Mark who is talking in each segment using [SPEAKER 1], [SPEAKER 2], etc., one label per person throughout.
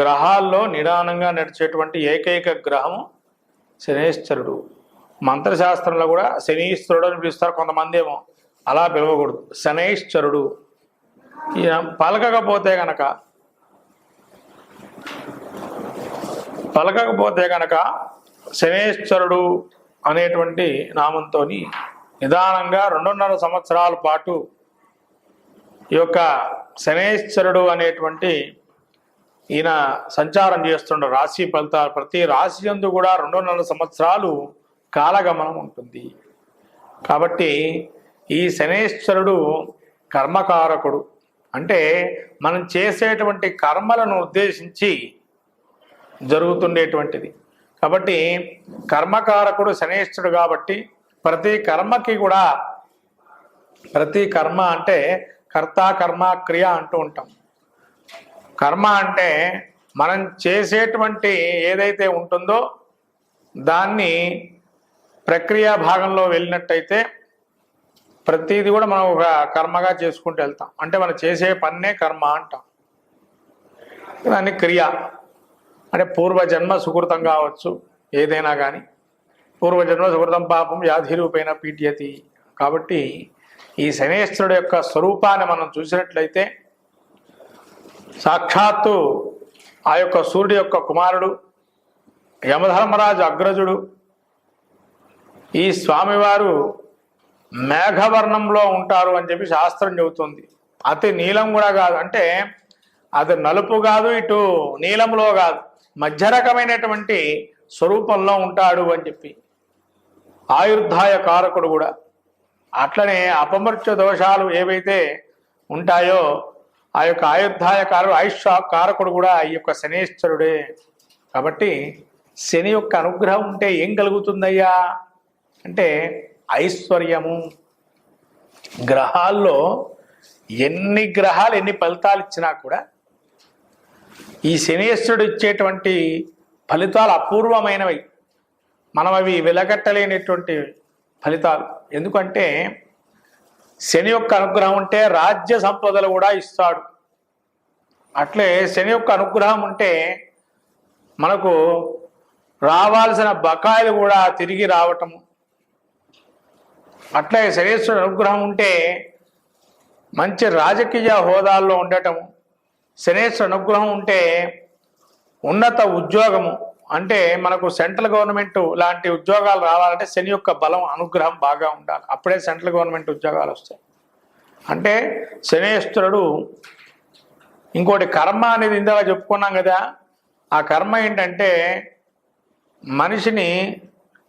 [SPEAKER 1] గ్రహాల్లో నిదానంగా నడిచేటువంటి ఏకైక గ్రహం శనేశ్వరుడు. మంత్రశాస్త్రంలో కూడా శనీశ్వరుడు అని పిలుస్తారు కొంతమంది ఏమో. అలా పిలవకూడదు. శనైశ్వరుడు. ఈయన పలకకపోతే గనక పలకకపోతే గనక శనేశ్వరుడు అనేటువంటి నామంతో నిదానంగా రెండున్నర సంవత్సరాల పాటు ఈ యొక్క శనేశ్వరుడు అనేటువంటి ఈయన సంచారం చేస్తుండ రాశి ఫలితాలు. ప్రతి రాశి యందు కూడా రెండున్నర సంవత్సరాలు కాలగమనం ఉంటుంది. కాబట్టి ఈ శనేశ్వరుడు కర్మకారకుడు. అంటే మనం చేసేటువంటి కర్మలను ఉద్దేశించి జరుగుతుండేటువంటిది. కాబట్టి కర్మకారకుడు శనేశ్వరుడు కాబట్టి ప్రతి కర్మకి కూడా ప్రతి కర్మ అంటే కర్త కర్మ క్రియ అంటూ ఉంటాం. కర్మ అంటే మనం చేసేటువంటి ఏదైతే ఉంటుందో దాన్ని ప్రక్రియ భాగంలో వెళ్ళినట్టయితే ప్రతిదీ కూడా మనం ఒక కర్మగా చేసుకుంటూ వెళ్తాం. అంటే మనం చేసే పన్నే కర్మ అంటాం. దాన్ని క్రియ. అంటే పూర్వజన్మ సుకృతం కావచ్చు ఏదైనా కానీ పూర్వజన్మ సుకృతం పాపం వ్యాధి రూపైన పీఠ్యతి కాబట్టి ఈ శనేశ్వరుడు యొక్క స్వరూపాన్ని మనం చూసినట్లయితే సాక్షాత్తు ఆ యొక్క సూర్యుడి యొక్క కుమారుడు యమధర్మరాజు అగ్రజుడు. ఈ స్వామివారు మేఘవర్ణంలో ఉంటారు అని చెప్పి శాస్త్రం చెబుతుంది. అతి నీలం కూడా కాదు. అంటే అది నలుపు కాదు ఇటు నీలంలో కాదు. మధ్య రకమైనటువంటి స్వరూపంలో ఉంటాడు అని చెప్పి. ఆయుర్ధాయ కారకుడు కూడా. అట్లనే అపమృత్యు దోషాలు ఏవైతే ఉంటాయో ఆ యొక్క ఆయుర్ధాయ కారు ఆయుష్ కారకుడు కూడా ఈ యొక్క శనేశ్వరుడే. కాబట్టి శని యొక్క అనుగ్రహం ఉంటే ఏం కలుగుతుందయ్యా? అంటే ఐశ్వర్యము. గ్రహాల్లో ఎన్ని గ్రహాలు ఎన్ని ఫలితాలు ఇచ్చినా కూడా ఈ శనేశ్వరుడు ఇచ్చేటువంటి ఫలితాలు అపూర్వమైనవి. మనం అవి వెలగట్టలేనటువంటి ఫలితాలు. ఎందుకంటే శని యొక్క అనుగ్రహం ఉంటే రాజ్య సంపదలు కూడా ఇస్తాడు. అట్లే శని యొక్క అనుగ్రహం ఉంటే మనకు రావాల్సిన బకాయిలు కూడా తిరిగి రావటము అట్లే శనీశ్వరుడు అనుగ్రహం ఉంటే మంచి రాజకీయ హోదాల్లో ఉండటము శనేశ్వర అనుగ్రహం ఉంటే ఉన్నత ఉద్యోగము. అంటే మనకు సెంట్రల్ గవర్నమెంట్ లాంటి ఉద్యోగాలు రావాలంటే శని యొక్క బలం అనుగ్రహం బాగా ఉండాలి. అప్పుడే సెంట్రల్ గవర్నమెంట్ ఉద్యోగాలు వస్తాయి. అంటే శనేశ్వరుడు ఇంకోటి కర్మ అనేది ఇందాక చెప్పుకున్నాం కదా. ఆ కర్మ ఏంటంటే మనిషిని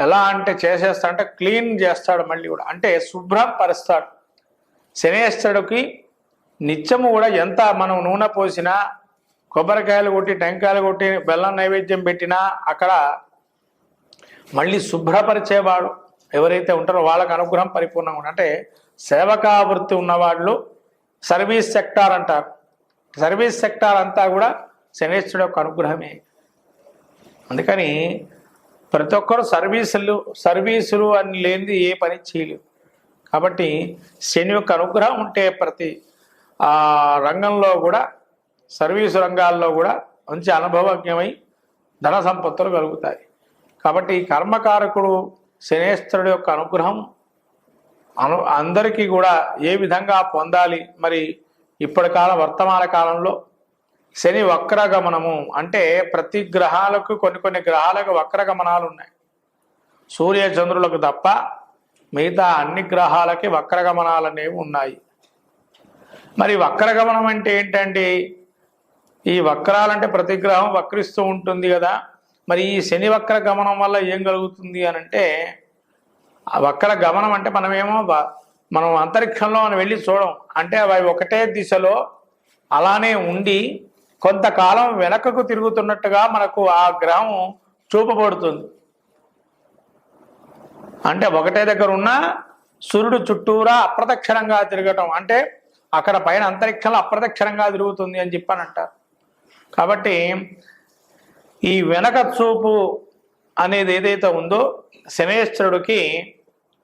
[SPEAKER 1] ఎలా అంటే చేసేస్తాడు అంటే క్లీన్ చేస్తాడు మళ్ళీ కూడా. అంటే శుభ్రం పరుస్తాడు. శనేశ్వరుడికి నిత్యము కూడా ఎంత మనం నూనె పోసినా కొబ్బరికాయలు కొట్టి టెంకాయలు కొట్టి బెల్లం నైవేద్యం పెట్టినా అక్కడ మళ్ళీ శుభ్రపరిచేవాడు ఎవరైతే ఉంటారో వాళ్ళకి అనుగ్రహం పరిపూర్ణంగా ఉంటుంది అంటే సేవకావృత్తి ఉన్నవాళ్ళు సర్వీస్ సెక్టార్ అంటారు. సర్వీస్ సెక్టార్ అంతా కూడా శనేశ్వరుడు యొక్క అనుగ్రహమే. అందుకని ప్రతి ఒక్కరు సర్వీసులు సర్వీసులు అని లేనిది ఏ పని చేయలేవు కాబట్టి శని యొక్క అనుగ్రహం ఉంటే ప్రతి రంగంలో కూడా సర్వీసు రంగాల్లో కూడా మంచి అనుభవజ్ఞమై ధన సంపత్తులు కలుగుతాయి. కాబట్టి కర్మకారకుడు శనేశ్వరుడు యొక్క అనుగ్రహం అను అందరికీ కూడా ఏ విధంగా పొందాలి? మరి ఇప్పటి కాలం వర్తమాన కాలంలో శని వక్రగమనము అంటే ప్రతి గ్రహాలకు కొన్ని కొన్ని గ్రహాలకు వక్రగమనాలు ఉన్నాయి. సూర్య చంద్రులకు తప్ప మిగతా అన్ని గ్రహాలకి వక్రగమనాలు అనేవి ఉన్నాయి. మరి వక్రగమనం అంటే ఏంటండి? ఈ వక్రాలంటే ప్రతి గ్రహం వక్రిస్తూ ఉంటుంది కదా. మరి ఈ శని వక్ర గమనం వల్ల ఏం కలుగుతుంది అని అంటే ఆ వక్ర గమనం అంటే మనమేమో బ- మనం అంతరిక్షంలో మనం వెళ్ళి చూడం. అంటే అవి ఒకటే దిశలో అలానే ఉండి కొంతకాలం వెనకకు తిరుగుతున్నట్టుగా మనకు ఆ గ్రహం చూపబడుతుంది. అంటే ఒకటే దగ్గర ఉన్న సూర్యుడు చుట్టూరా అప్రదక్షిణంగా తిరగటం. అంటే అక్కడ పైన అంతరిక్షంలో అప్రదక్షిణంగా తిరుగుతుంది అని చెప్పానంటారు. కాబట్టి ఈ వెనక చూపు అనేది ఏదైతే ఉందో శనేశ్వరుడికి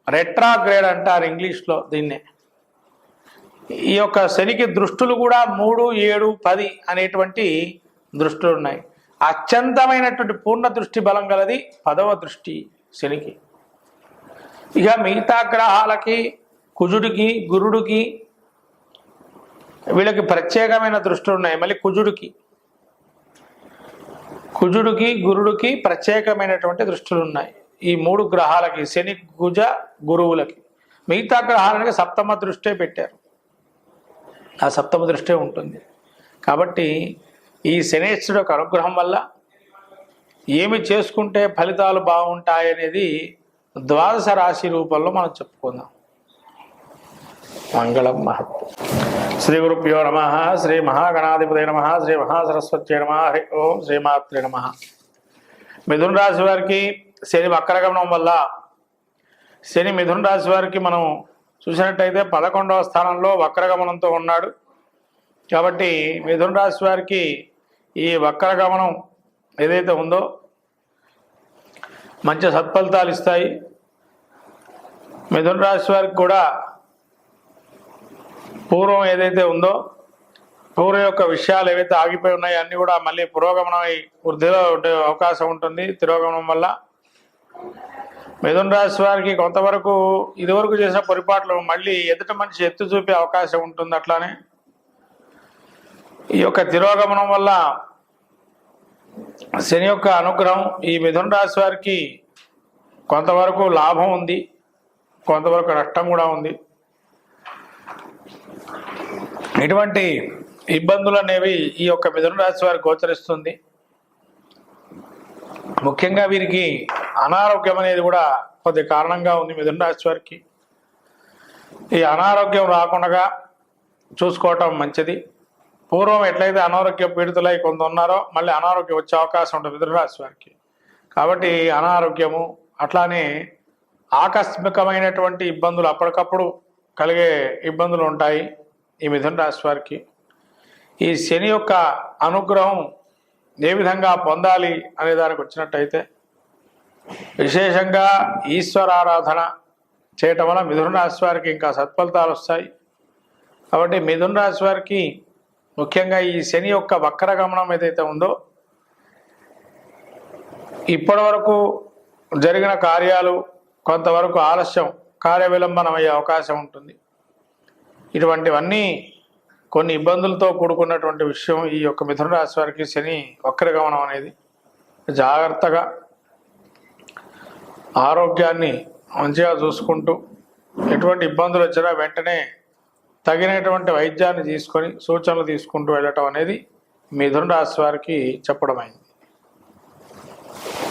[SPEAKER 1] రెట్రాగ్రేడ్ అంటారు ఇంగ్లీష్లో దీన్నే. ఈ యొక్క శనికి దృష్టులు కూడా మూడు ఏడు పది అనేటువంటి దృష్టులు ఉన్నాయి. అత్యంతమైనటువంటి పూర్ణ దృష్టి బలం గలది పదవ దృష్టి శనికి. ఇక మిగతా గ్రహాలకి కుజుడికి గురుడికి వీళ్ళకి ప్రత్యేకమైన దృష్టి ఉన్నాయి. మళ్ళీ కుజుడికి. కుజుడికి గురుడికి ప్రత్యేకమైనటువంటి దృష్టిలు ఉన్నాయి. ఈ మూడు గ్రహాలకి శని కుజ గురువులకి. మిగతా గ్రహాలకి సప్తమ దృష్టే పెట్టారు. ఆ సప్తమ దృష్టే ఉంటుంది. కాబట్టి ఈ శనేశ్వరుడు యొక్క అనుగ్రహం వల్ల ఏమి చేసుకుంటే ఫలితాలు బాగుంటాయనేది ద్వాదశ రాశి రూపంలో మనం చెప్పుకుందాం. మంగళం మహత్వం. శ్రీ గురుభ్యో నమ శ్రీ మహాగణాధిపతి నమ శ్రీ మహాసరస్వతి నమ హరి ఓం శ్రీమాత్రి నమ. మిథున రాశి వారికి శని వక్రగమనం వల్ల శని మిథున రాశి వారికి మనం చూసినట్టయితే పదకొండవ స్థానంలో వక్రగమనంతో ఉన్నాడు. కాబట్టి మిథున రాశి వారికి ఈ వక్రగమనం ఏదైతే ఉందో మంచి సత్ఫలితాలు ఇస్తాయి. మిథున రాశి వారికి కూడా పూర్వం ఏదైతే ఉందో పూర్వం యొక్క విషయాలు ఏవైతే ఆగిపోయి ఉన్నాయో అన్నీ కూడా మళ్ళీ పురోగమనమై వృద్ధిలో ఉండే అవకాశం ఉంటుంది. తిరోగమనం వల్ల మిథున రాశి వారికి కొంతవరకు ఇదివరకు చేసిన పొరపాట్లు మళ్ళీ ఎదుట మనిషి ఎత్తు చూపే అవకాశం ఉంటుంది అట్లానే. ఈ యొక్క తిరోగమనం వల్ల శని యొక్క అనుగ్రహం ఈ మిథున రాశి వారికి కొంతవరకు లాభం ఉంది. కొంతవరకు నష్టం కూడా ఉంది. ఇటువంటి ఇబ్బందులు అనేవి ఈ యొక్క మిథున రాశి వారికి గోచరిస్తుంది. ముఖ్యంగా వీరికి అనారోగ్యం అనేది కూడా కొద్ది కారణంగా ఉంది మిథున రాశి వారికి. ఈ అనారోగ్యం రాకుండా చూసుకోవటం మంచిది. పూర్వం ఎట్లయితే అనారోగ్య పీడితులై కొంత ఉన్నారో మళ్ళీ అనారోగ్యం వచ్చే అవకాశం ఉంటుంది మిథున రాశి వారికి. కాబట్టి అనారోగ్యము అట్లానే ఆకస్మికమైనటువంటి ఇబ్బందులు అప్పటికప్పుడు కలిగే ఇబ్బందులు ఉంటాయి. ఈ మిథున రాశి వారికి ఈ శని యొక్క అనుగ్రహం ఏ విధంగా పొందాలి అనే దానికి వచ్చినట్టయితే విశేషంగా ఈశ్వరారాధన చేయటం వల్ల మిథున రాశి వారికి ఇంకా సత్ఫలితాలు వస్తాయి. కాబట్టి మిథున రాశి వారికి ముఖ్యంగా ఈ శని యొక్క వక్రగమనం ఏదైతే ఉందో ఇప్పటి వరకు జరిగిన కార్యాలు కొంతవరకు ఆలస్యం కార్య విలంబనం అయ్యే అవకాశం ఉంటుంది. ఇటువంటివన్నీ కొన్ని ఇబ్బందులతో కూడుకున్నటువంటి విషయం ఈ యొక్క మిథున రాశి వారికి శని వక్రగమనం అనేది. జాగ్రత్తగా ఆరోగ్యాన్ని మంచిగా చూసుకుంటూ ఎటువంటి ఇబ్బందులు వచ్చినా వెంటనే తగినటువంటి వైద్యాన్ని తీసుకొని సూచనలు తీసుకుంటూ వెళ్ళటం అనేది మిథున రాశి వారికి చెప్పడమైంది.